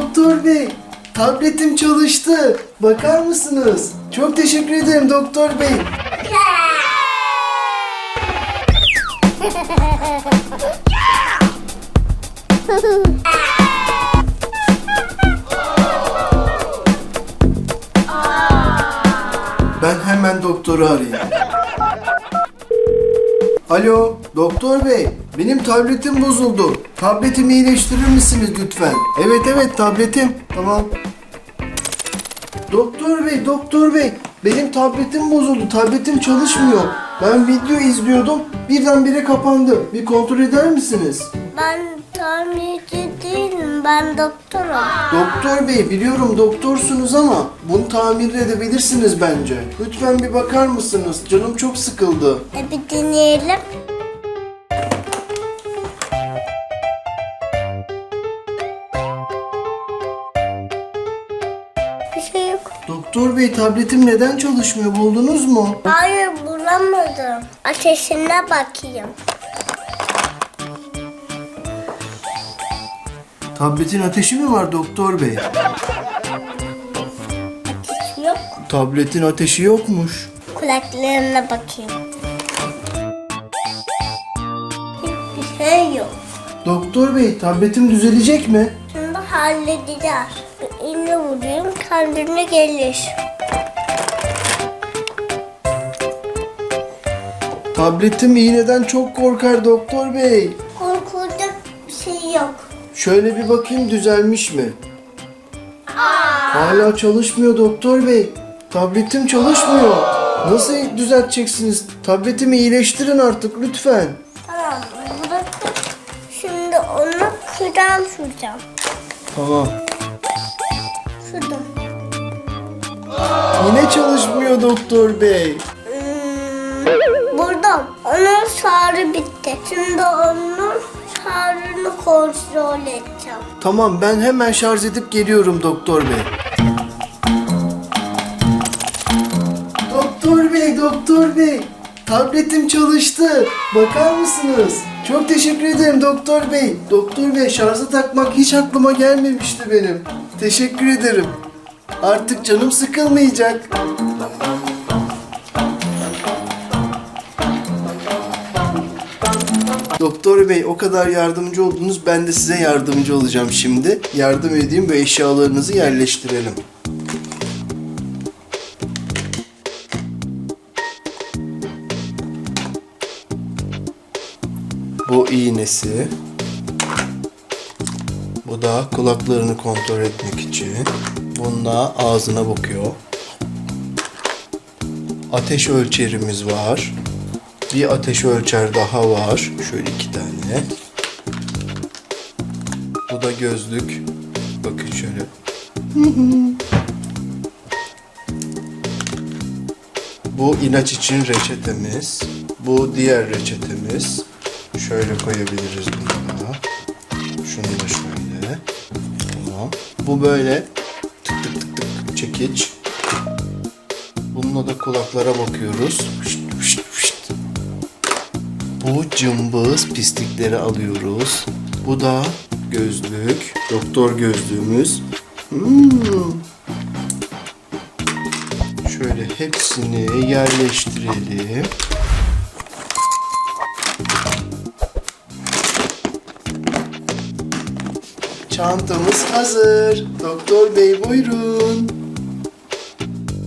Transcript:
doktor bey. Tabletim çalıştı. Bakar mısınız? Çok teşekkür ederim doktor bey. Ben hemen doktoru arayayım. Alo, doktor bey. Benim tabletim bozuldu. Tabletimi iyileştirir misiniz lütfen? Evet evet tabletim. Tamam. Doktor bey, doktor bey. Benim tabletim bozuldu. Tabletim çalışmıyor. Ben video izliyordum. Birdenbire kapandı. Bir kontrol eder misiniz? Ben tamirci değilim, ben doktorum. Doktor bey biliyorum doktorsunuz ama bunu tamir edebilirsiniz bence. Lütfen bir bakar mısınız? Canım çok sıkıldı. E bir deneyelim. Doktor bey tabletim neden çalışmıyor buldunuz mu? Hayır bulamadım. Ateşine bakayım. Tabletin ateşi mi var doktor bey? Ateş yok. Tabletin ateşi yokmuş. Kulaklarına bakayım. Hiçbir şey yok. Doktor bey tabletim düzelecek mi? Bir iğne vurayım kendine gelir. Tabletim iğneden çok korkar doktor bey. Korkulacak bir şey yok. Şöyle bir bakayım düzelmiş mi? Hala çalışmıyor doktor bey. Tabletim çalışmıyor. Nasıl düzelteceksiniz? Tabletimi iyileştirin artık lütfen. Tamam bırakın. Şimdi onu kıran süreceğim. Sürdüm. Yine çalışmıyor doktor bey. Hmm, burada onun şarjı bitti. Şimdi onun şarjını kontrol edeceğim. Tamam ben hemen şarj edip geliyorum doktor bey. Doktor bey, doktor bey. Tabletim çalıştı. Bakar mısınız? Çok teşekkür ederim doktor bey. Doktor bey şarja takmak hiç aklıma gelmemişti benim. Teşekkür ederim. Artık canım sıkılmayacak. Doktor bey o kadar yardımcı oldunuz ben de size yardımcı olacağım şimdi. Yardım edeyim ve eşyalarınızı yerleştirelim. Bu iğnesi. Bu da kulaklarını kontrol etmek için. Bununla ağzına bakıyor. Ateş ölçerimiz var. Bir ateş ölçer daha var. Şöyle iki tane. Bu da gözlük. Bakın şöyle. Bu ilaç için reçetemiz. Bu diğer reçetemiz. Şöyle koyabiliriz bunu. Şunu da şöyle. Tamam. Bu böyle tık tık tık tık çekiç. Bununla da kulaklara bakıyoruz. Fışt, fışt, fışt. Bu cımbız pislikleri alıyoruz. Bu da gözlük. Doktor gözlüğümüz. Hmm. Şöyle hepsini yerleştirelim. Çantamız hazır. Doktor bey buyurun.